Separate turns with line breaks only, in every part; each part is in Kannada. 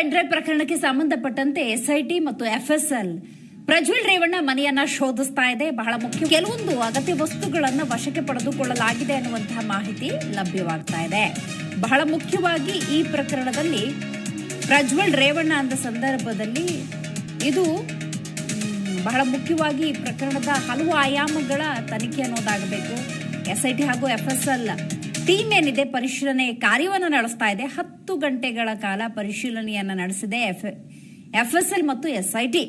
ಪೆಂಡ್ರೈವ್ ಪ್ರಕರಣಕ್ಕೆ ಸಂಬಂಧಪಟ್ಟಂತೆ ಎಸ್ಐಟಿ ಮತ್ತು ಎಫ್ಎಸ್ಎಲ್ ಪ್ರಜ್ವಲ್ ರೇವಣ್ಣ ಮನೆಯನ್ನ ಶೋಧಿಸ್ತಾ ಇದೆ. ಬಹಳ ಮುಖ್ಯ ಕೆಲವೊಂದು ಅಗತ್ಯ ವಸ್ತುಗಳನ್ನು ವಶಕ್ಕೆ ಪಡೆದುಕೊಳ್ಳಲಾಗಿದೆ ಅನ್ನುವಂತಹ ಮಾಹಿತಿ ಲಭ್ಯವಾಗ್ತಾ ಇದೆ. ಬಹಳ ಮುಖ್ಯವಾಗಿ ಈ ಪ್ರಕರಣದಲ್ಲಿ ಪ್ರಜ್ವಲ್ ರೇವಣ್ಣ ಅಂದ ಸಂದರ್ಭದಲ್ಲಿ ಇದು ಬಹಳ ಮುಖ್ಯವಾಗಿ ಪ್ರಕರಣದ ಹಲವು ಆಯಾಮಗಳ ತನಿಖೆ ಅನ್ನೋದಾಗಬೇಕು. ಎಸ್ಐಟಿ ಹಾಗೂ ಎಫ್ಎಸ್ಎಲ್ ಟೀಮ್ ಏನಿದೆ ಪರಿಶೀಲನೆ ಕಾರ್ಯವನ್ನು ನಡೆಸ್ತಾ ಇದೆ. ಹತ್ತು ಗಂಟೆಗಳ ಕಾಲ ಪರಿಶೀಲನೆಯನ್ನು ನಡೆಸಿದೆ ಎಫ್, ಎಫ್ಎಸ್ಎಲ್ ಮತ್ತು ಎಸ್ಐಟಿ.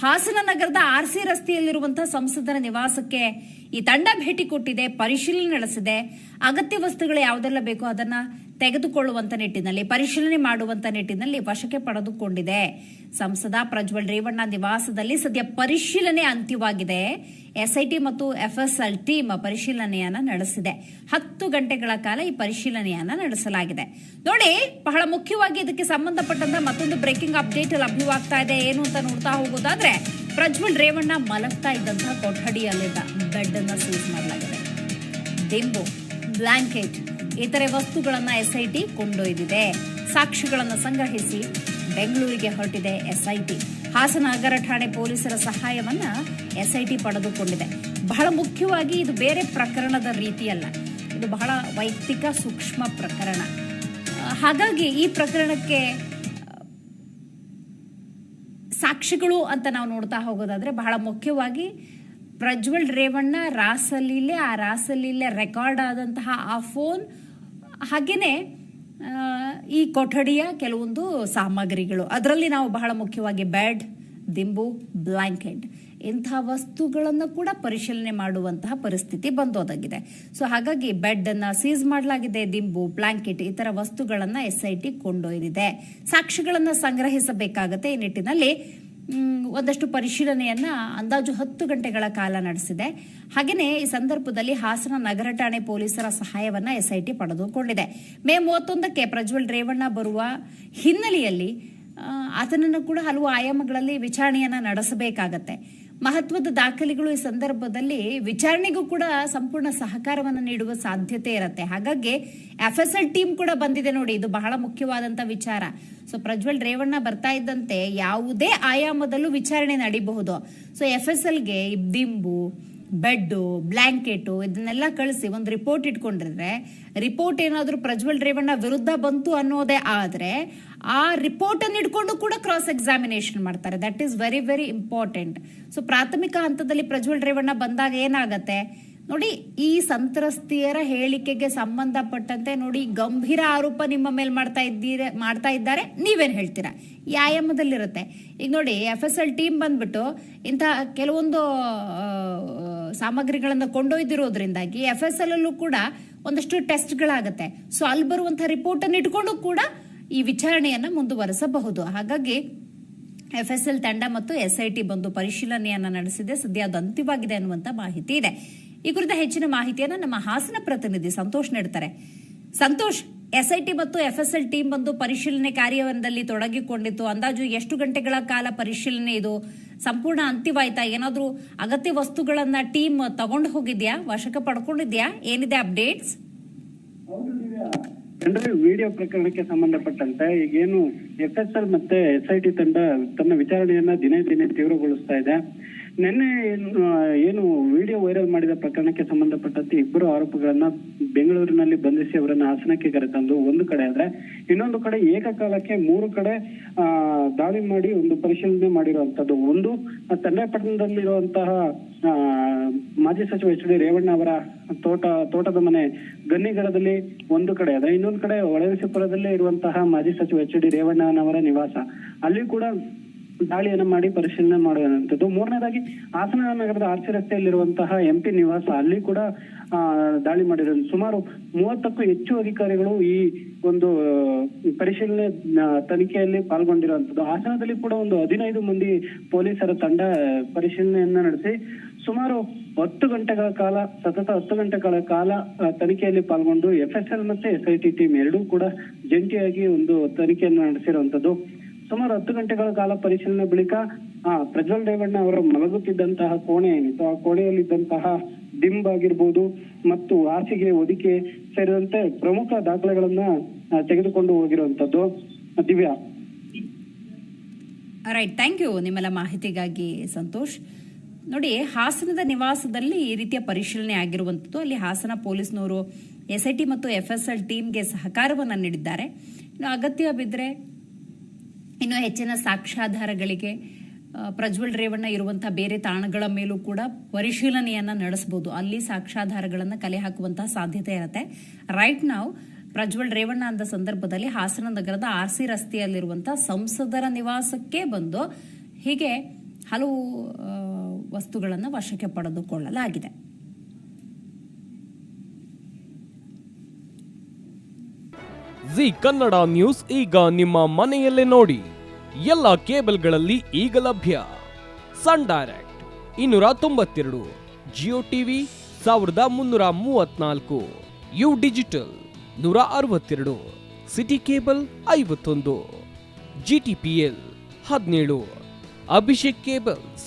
ಹಾಸನ ನಗರದ ಆರ್ಸಿ ರಸ್ತೆಯಲ್ಲಿರುವಂತಹ ಸಂಸದರ ನಿವಾಸಕ್ಕೆ ಈ ತಂಡ ಭೇಟಿ ಕೊಟ್ಟಿದೆ, ಪರಿಶೀಲನೆ ನಡೆಸಿದೆ. ಅಗತ್ಯ ವಸ್ತುಗಳು ಯಾವುದೆಲ್ಲ ಬೇಕೋ ಅದನ್ನ ತೆಗೆದುಕೊಳ್ಳುವಂತ ನಿಟ್ಟಿನಲ್ಲಿ, ಪರಿಶೀಲನೆ ಮಾಡುವಂತ ನಿಟ್ಟಿನಲ್ಲಿ ವಶಕ್ಕೆ ಪಡೆದುಕೊಂಡಿದೆ. ಸಂಸದ ಪ್ರಜ್ವಲ್ ರೇವಣ್ಣ ನಿವಾಸದಲ್ಲಿ ಸದ್ಯ ಪರಿಶೀಲನೆ ಅಂತ್ಯವಾಗಿದೆ. ಎಸ್ಐಟಿ ಮತ್ತು ಎಫ್ಎಸ್ಎಲ್ ಟೀಮ್ ಪರಿಶೀಲನೆಯನ್ನ ನಡೆಸಿದೆ. ಹತ್ತು ಗಂಟೆಗಳ ಕಾಲ ಈ ಪರಿಶೀಲನೆಯನ್ನ ನಡೆಸಲಾಗಿದೆ. ನೋಡಿ, ಬಹಳ ಮುಖ್ಯವಾಗಿ ಇದಕ್ಕೆ ಸಂಬಂಧಪಟ್ಟಂತ ಮತ್ತೊಂದು ಬ್ರೇಕಿಂಗ್ ಅಪ್ಡೇಟ್ ಲಭ್ಯವಾಗ್ತಾ ಇದೆ. ಏನು ಅಂತ ನೋಡ್ತಾ ಹೋಗೋದಾದ್ರೆ, ಪ್ರಜ್ವಲ್ ರೇವಣ್ಣ ಮಲಗ್ತಾ ಇದ್ದಂತಹ ಕೊಠಡಿಯಲ್ಲಿದ್ದ ಬೆಡ್ ಅನ್ನ ಸೀಸ್ ಮಾಡಲಾಗಿದೆ. ದಿಂಬು, ಬ್ಲಾಂಕೆಟ್ ಇತರೆ ವಸ್ತುಗಳನ್ನು ಎಸ್ಐಟಿ ಕೊಂಡೊಯ್ದಿದೆ. ಸಾಕ್ಷಿಗಳನ್ನು ಸಂಗ್ರಹಿಸಿ ಬೆಂಗಳೂರಿಗೆ ಹೊರಟಿದೆ ಎಸ್ಐಟಿ ಹಾಸನ ನಗರ ಠಾಣೆ ಪೊಲೀಸರ ಸಹಾಯವನ್ನ ಎಸ್ಐಟಿ ಪಡೆದುಕೊಂಡಿದೆ. ಬಹಳ ಮುಖ್ಯವಾಗಿ ಇದು ಬೇರೆ ಪ್ರಕರಣದ ರೀತಿಯಲ್ಲ. ಇದು ಬಹಳ ವೈಯಕ್ತಿಕ ಸೂಕ್ಷ್ಮ ಪ್ರಕರಣ. ಹಾಗಾಗಿ ಈ ಪ್ರಕರಣಕ್ಕೆ, ಸಾಕ್ಷಿಗಳು ಅಂತ ನಾವು ನೋಡ್ತಾ ಹೋಗೋದಾದ್ರೆ ಬಹಳ ಮುಖ್ಯವಾಗಿ ಪ್ರಜ್ವಲ್ ರೇವಣ್ಣ, ರಾಸಲೀಲೆ, ಆ ರಾಸಲೀಲೆ ರೆಕಾರ್ಡ್ ಆದಂತಹ ಆ ಫೋನ್ ಹಾಗೇನೆ ಆ, ಈ ಕೊಠಡಿಯ ಕೆಲವೊಂದು ಸಾಮಗ್ರಿಗಳು. ಅದರಲ್ಲಿ ನಾವು ಬಹಳ ಮುಖ್ಯವಾಗಿ ಬೆಡ್ ದಿಂಬು ಬ್ಲಾಂಕೆಟ್ ಇಂಥ ವಸ್ತುಗಳನ್ನು ಕೂಡ ಪರಿಶೀಲನೆ ಮಾಡುವಂತಹ ಪರಿಸ್ಥಿತಿ ಬಂದೋದಾಗಿದೆ. ಸೊ ಹಾಗಾಗಿ ಬೆಡ್ ಅನ್ನ ಸೀಸ್ ಮಾಡಲಾಗಿದೆ ದಿಂಬು ಬ್ಲಾಂಕೆಟ್ ಥರ ವಸ್ತುಗಳನ್ನು ಎಸ್ ಐ ಟಿ ಕೊಂಡೊಯ್ದಿದೆ. ಸಾಕ್ಷಿಗಳನ್ನು ಸಂಗ್ರಹಿಸಬೇಕಾಗತ್ತೆ ಈ ನಿಟ್ಟಿನಲ್ಲಿ. ಒಂದಷ್ಟು ಪರಿಶೀಲನೆಯನ್ನ ಅಂದಾಜು ಹತ್ತು ಗಂಟೆಗಳ ಕಾಲ ನಡೆಸಿದೆ. ಹಾಗೆಯೇ ಈ ಸಂದರ್ಭದಲ್ಲಿ ಹಾಸನ ನಗರ ಠಾಣೆ ಪೊಲೀಸರ ಸಹಾಯವನ್ನ ಎಸ್ಐಟಿ ಪಡೆದುಕೊಂಡಿದೆ. ಮೇ ಮೂವತ್ತೊಂದಕ್ಕೆ ಪ್ರಜ್ವಲ್ ರೇವಣ್ಣ ಬರುವ ಹಿನ್ನೆಲೆಯಲ್ಲಿ ಆತನನ್ನು ಕೂಡ ಹಲವು ಆಯಾಮಗಳಲ್ಲಿ ವಿಚಾರಣೆಯನ್ನ ನಡೆಸಬೇಕಾಗತ್ತೆ. ಮಹತ್ವದ ದಾಖಲೆಗಳು ಈ ಸಂದರ್ಭದಲ್ಲಿ ವಿಚಾರಣೆಗೂ ಕೂಡ ಸಂಪೂರ್ಣ ಸಹಕಾರವನ್ನು ನೀಡುವ ಸಾಧ್ಯತೆ ಇರುತ್ತೆ. ಹಾಗಾಗಿ ಎಫ್ ಎಸ್ ಎಲ್ ಟೀಮ್ ಕೂಡ ಬಂದಿದೆ ನೋಡಿ, ಇದು ಬಹಳ ಮುಖ್ಯವಾದಂತ ವಿಚಾರ. ಸೊ ಪ್ರಜ್ವಲ್ ರೇವಣ್ಣ ಬರ್ತಾ ಇದ್ದಂತೆ ಯಾವುದೇ ಆಯಾಮದಲ್ಲೂ ವಿಚಾರಣೆ ನಡೀಬಹುದು. ಸೊ ಎಫ್ ಎಸ್ ಎಲ್ಗೆ ದಿಂಬು, ಬೆಡ್ಡು ಬ್ಲ್ಯಾಂಕೆಟು ಇದನ್ನೆಲ್ಲ ಕಳಿಸಿ ಒಂದು ರಿಪೋರ್ಟ್ ಇಟ್ಕೊಂಡಿದ್ರೆ, ರಿಪೋರ್ಟ್ ಏನಾದರೂ ಪ್ರಜ್ವಲ್ ರೇವಣ್ಣ ವಿರುದ್ಧ ಬಂತು ಅನ್ನೋದೇ ಆದ್ರೆ ಆ ರಿಪೋರ್ಟ್ ಅನ್ನು ಇಟ್ಕೊಂಡು ಕೂಡ ಕ್ರಾಸ್ ಎಕ್ಸಾಮಿನೇಷನ್ ಮಾಡ್ತಾರೆ. That is very very important so ಪ್ರಾಥಮಿಕ ಹಂತದಲ್ಲಿ ಪ್ರಜ್ವಲ್ ರೇವಣ್ಣ ಬಂದಾಗ ಏನಾಗತ್ತೆ? ನೋಡಿ, ಈ ಸಂತ್ರಸ್ತಿಯರ ಹೇಳಿಕೆಗೆ ಸಂಬಂಧಪಟ್ಟಂತೆ ನೋಡಿ ಗಂಭೀರ ಆರೋಪ ನಿಮ್ಮ ಮೇಲೆ ಮಾಡ್ತಾ ಇದ್ದೀರ, ಮಾಡ್ತಾ ಇದ್ದಾರೆ. ನೀವೇನು ಹೇಳ್ತೀರಾ? ಈ ಆಯಾಮದಲ್ಲಿರುತ್ತೆ ಈಗ ನೋಡಿ ಎಫ್ ಎಸ್ ಎಲ್ ಟೀಮ್ ಬಂದ್ಬಿಟ್ಟು ಇಂಥ ಕೆಲವೊಂದು ಸಾಮಗ್ರಿಗಳನ್ನು ಕೊಂಡೊಯ್ದಿರೋದ್ರಿಂದಾಗಿ ಎಫ್ ಎಸ್ ಎಲ್ ಅಲ್ಲೂ ಕೂಡ ಒಂದಷ್ಟು ಟೆಸ್ಟ್ಗಳಾಗುತ್ತೆ ಸೊ ಅಲ್ಲಿ ಬರುವಂಥ ರಿಪೋರ್ಟ್ ಅನ್ನು ಇಟ್ಕೊಂಡು ಕೂಡ ಈ ವಿಚಾರಣೆಯನ್ನು ಮುಂದುವರೆಸಬಹುದು. ಹಾಗಾಗಿ ಎಫ್ ಎಸ್ ಎಲ್ ತಂಡ ಮತ್ತು ಎಸ್ ಐ ಟಿ ಬಂದು ಪರಿಶೀಲನೆಯನ್ನ ನಡೆಸಿದೆ. ಸದ್ಯ ಅದು ಅಂತ್ಯವಾಗಿದೆ ಅನ್ನುವಂತ ಮಾಹಿತಿ ಇದೆ. ಈ ಕುರಿತ ಹೆಚ್ಚಿನ ಮಾಹಿತಿಯನ್ನ ನಮ್ಮ ಹಾಸನ ಪ್ರತಿನಿಧಿ ಸಂತೋಷ್ ನೀಡ್ತಾರೆ. ಸಂತೋಷ್ ಎಸ್ಐಟಿ ಮತ್ತು ಎಫ್ಎಸ್ಎಲ್ ಟೀಮ್ ಬಂದು ಪರಿಶೀಲನೆ ಕಾರ್ಯದಲ್ಲಿ ತೊಡಗಿಕೊಂಡಿತ್ತು. ಅಂದಾಜು ಎಷ್ಟು ಗಂಟೆಗಳ ಕಾಲ ಪರಿಶೀಲನೆ ಇದು? ಸಂಪೂರ್ಣ ಅಂತ್ಯವಾಯ್ತಾ? ಏನಾದರೂ ಅಗತ್ಯ ವಸ್ತುಗಳನ್ನ ಟೀಮ್ ತಗೊಂಡು ಹೋಗಿದ್ಯಾ? ವಶಕ್ಕೆ ಪಡ್ಕೊಂಡಿದ್ಯಾ? ಏನಿದೆ ಅಪ್ಡೇಟ್ಸ್?
ಅಂದ್ರೆ ವಿಡಿಯೋ ಪ್ರಕರಣಕ್ಕೆ ಸಂಬಂಧಪಟ್ಟಂತೆ ಈಗೇನು ಎಫ್ ಎಸ್ ಎಲ್ ಮತ್ತೆ ಎಸ್ಐಟಿ ತಂಡ ತನ್ನ ವಿಚಾರಣೆಯನ್ನ ದಿನೇ ದಿನೇ ತೀವ್ರಗೊಳಿಸ್ತಾ ಇದೆ. ನಿನ್ನೆ ಏನು ವಿಡಿಯೋ ವೈರಲ್ ಮಾಡಿದ ಪ್ರಕರಣಕ್ಕೆ ಸಂಬಂಧಪಟ್ಟಂತೆ ಇಬ್ಬರು ಆರೋಪಿಗಳನ್ನ ಬೆಂಗಳೂರಿನಲ್ಲಿ ಬಂಧಿಸಿ ಅವರನ್ನ ಹಾಸನಕ್ಕೆ ಕರೆತಂದು ಒಂದು ಕಡೆ ಆದ್ರೆ ಇನ್ನೊಂದು ಕಡೆ ಏಕಕಾಲಕ್ಕೆ ಮೂರು ಕಡೆ, ಆ, ದಾಳಿ ಮಾಡಿ ಒಂದು ಪರಿಶೀಲನೆ ಮಾಡಿರುವಂತದ್ದು. ಒಂದು ತಂಡಪಟ್ಟಣದಲ್ಲಿರುವಂತಹ ಮಾಜಿ ಸಚಿವ ಎಚ್ ಡಿ ರೇವಣ್ಣ ಅವರ ತೋಟ, ತೋಟದ ಮನೆ ಗನ್ನಿಗರದಲ್ಲಿ ಒಂದು ಕಡೆ ಅದ ಇನ್ನೊಂದು ಕಡೆ ಒಳವಿಸಿಪುರದಲ್ಲೇ ಇರುವಂತಹ ಮಾಜಿ ಸಚಿವ ಎಚ್ ಡಿ ರೇವಣ್ಣನವರ ನಿವಾಸ. ಅಲ್ಲಿ ಕೂಡ ದಾಳಿಯನ್ನು ಮಾಡಿ ಪರಿಶೀಲನೆ ಮಾಡುವಂತದ್ದು ಮೂರನೇದಾಗಿ ಹಾಸನ ನಗರದ ಆರ್ಸಿ ರಸ್ತೆಯಲ್ಲಿರುವಂತಹ ಎಂಪಿ ನಿವಾಸ, ಅಲ್ಲಿ ಕೂಡ ದಾಳಿ ಮಾಡಿರೋದು. ಸುಮಾರು ಮೂವತ್ತಕ್ಕೂ ಹೆಚ್ಚು ಅಧಿಕಾರಿಗಳು ಈ ಒಂದು ಪರಿಶೀಲನೆ ತನಿಖೆಯಲ್ಲಿ ಪಾಲ್ಗೊಂಡಿರುವಂತದ್ದು ಹಾಸನದಲ್ಲಿ ಕೂಡ ಒಂದು ಹದಿನೈದು ಮಂದಿ ಪೊಲೀಸರ ತಂಡ ಪರಿಶೀಲನೆಯನ್ನ ನಡೆಸಿ ಸುಮಾರು ಹತ್ತು ಗಂಟೆಗಳ ಕಾಲ, ಸತತ ಹತ್ತು ಗಂಟೆಗಳ ಕಾಲ ತನಿಖೆಯಲ್ಲಿ ಪಾಲ್ಗೊಂಡು ಎಫ್ ಎಸ್ ಎಲ್ ಮತ್ತೆ ಎಸ್ ಐ ಟೀಮ್ ಎರಡೂ ಕೂಡ ಜಂಟಿಯಾಗಿ ಒಂದು ತನಿಖೆಯನ್ನು ನಡೆಸಿರುವಂತದ್ದು ಸುಮಾರು ಹತ್ತು ಗಂಟೆಗಳ ಕಾಲ ಪರಿಶೀಲನೆ ಬಳಿಕ, ಆ, ಪ್ರಜ್ವಲ್ ರೇವಣ್ಣ ಅವರು ಮಲಗುತ್ತಿದ್ದಂತಹ ಕೋಣೆ ಏನಿತ್ತು, ಆ ಕೋಣೆಯಲ್ಲಿದ್ದಂತಹ ದಿಂಬ್ ಆಗಿರ್ಬೋದು ಮತ್ತು ಹಾಸಿಗೆ ಹೊದಿಕೆ ಸೇರಿದಂತೆ ಪ್ರಮುಖ ದಾಖಲೆಗಳನ್ನ ತೆಗೆದುಕೊಂಡು ಹೋಗಿರುವಂತದ್ದು ದಿವ್ಯಾ.
ರೈಟ್ ಥ್ಯಾಂಕ್ ಯು ನಿಮ್ಮೆಲ್ಲ ಮಾಹಿತಿಗಾಗಿ ಸಂತೋಷ್. ನೋಡಿ, ಹಾಸನದ ನಿವಾಸದಲ್ಲಿ ಈ ರೀತಿಯ ಪರಿಶೀಲನೆ ಆಗಿರುವಂಥದ್ದು. ಅಲ್ಲಿ ಹಾಸನ ಪೊಲೀಸ್ನವರು ಎಸ್ ಐ ಟಿ ಮತ್ತು ಎಫ್ ಎಸ್ ಎಲ್ ಟೀಮ್ಗೆ ಸಹಕಾರವನ್ನು ನೀಡಿದ್ದಾರೆ. ಇನ್ನು ಅಗತ್ಯ ಬಿದ್ದರೆ ಇನ್ನು ಹೆಚ್ಚಿನ ಸಾಕ್ಷ್ಯಾಧಾರಗಳಿಗೆ ಪ್ರಜ್ವಲ್ ರೇವಣ್ಣ ಇರುವಂಥ ಬೇರೆ ತಾಣಗಳ ಮೇಲೂ ಕೂಡ ಪರಿಶೀಲನೆಯನ್ನ ನಡೆಸಬಹುದು. ಅಲ್ಲಿ ಸಾಕ್ಷ್ಯಾಧಾರಗಳನ್ನು ಕಲೆ ಹಾಕುವಂತಹ ಸಾಧ್ಯತೆ ಇರುತ್ತೆ. ರೈಟ್ ನಾವು ಪ್ರಜ್ವಲ್ ರೇವಣ್ಣ ಅಂದ ಸಂದರ್ಭದಲ್ಲಿ ಹಾಸನ ನಗರದ ಆರ್ ಸಿ ರಸ್ತೆಯಲ್ಲಿರುವಂತಹ ಸಂಸದರ ನಿವಾಸಕ್ಕೆ ಬಂದು ಹೀಗೆ ಹಲವು ವಸ್ತುಗಳನ್ನು ವಶಕ್ಕೆ ಪಡೆದುಕೊಳ್ಳಲಾಗಿದೆ.
ಜಿ ಕನ್ನಡ ನ್ಯೂಸ್ ಈಗ ನಿಮ್ಮ ಮನೆಯಲ್ಲೇ ನೋಡಿ. ಎಲ್ಲ ಕೇಬಲ್ಗಳಲ್ಲಿ ಈಗ ಲಭ್ಯ. ಸನ್ ಡೈರೆಕ್ಟ್ ಇನ್ನೂರ ತೊಂಬತ್ತೆರಡು, ಜಿಯೋ ಟಿವಿ ಸಾವಿರದ ಮುನ್ನೂರ ಮೂವತ್ನಾಲ್ಕು ಯು ಡಿಜಿಟಲ್ ನೂರ ಅರವತ್ತೆರಡು, ಸಿಟಿ ಕೇಬಲ್ ಐವತ್ತೊಂದು, ಜಿ ಟಿ ಪಿ ಎಲ್ ಹದಿನೇಳು, ಅಭಿಷೇಕ್ ಕೇಬಲ್ಸ್